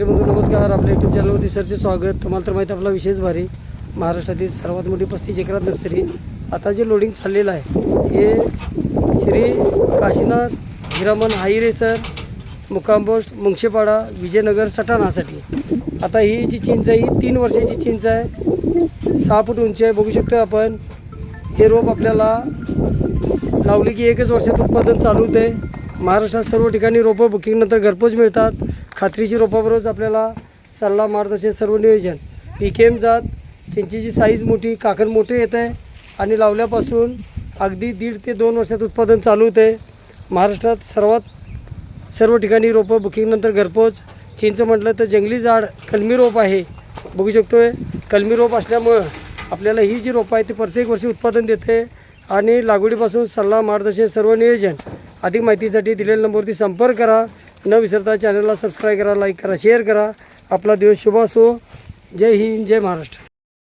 शेतकरी नमस्कार आपल्या यूट्यूब चॅनलवरती सरचे स्वागत. तुम्हाला तर माहिती आपला विशेष भारी. महाराष्ट्रातील सर्वात मोठी पस्तीस एकरात नर्सरी. आता जे लोडिंग चाललेलं आहे हे श्री काशीनाथ हिरामन हायरे सर मुक्काम मुंगशेपाडा विजयनगर सटाणासाठी आता ही जी चिंच आहे ही तीन वर्षाची चिंच आहे. सहा फूट उंची आहे बघू शकतो आपण. हे रोप आपल्याला लावले की एकच वर्षात उत्पादन चालू होते. महाराष्ट्रात सर्व ठिकाणी रोपं बुकिंगनंतर घरपोच मिळतात. खात्रीची रोपाबरोबरच आपल्याला सल्ला मार्गदर्शन सर्व नियोजन. पी के एम जात चिंचेची साईज मोठी काकण मोठे येत आहे आणि लावल्यापासून अगदी दीड ते दोन वर्षात उत्पादन चालू होते. महाराष्ट्रात सर्वात सर्व ठिकाणी रोपं बुकिंगनंतर घरपोच. चिंच म्हटलं तर जंगली झाड कलमी रोप आहे. बघू शकतो आहे कलमी रोप असल्यामुळं आपल्याला ही जी रोपं आहे ती प्रत्येक वर्षी उत्पादन देते. आणि लागवडीपासून सल्ला मार्गदर्शन सर्व नियोजन. अधिक माहितीसाठी दिलेल्या नंबरवरती संपर्क करा. न विसरता चॅनलला सबस्क्राईब करा लाईक करा शेअर करा. आपला दिवस शुभ असो. जय हिंद जय महाराष्ट्र.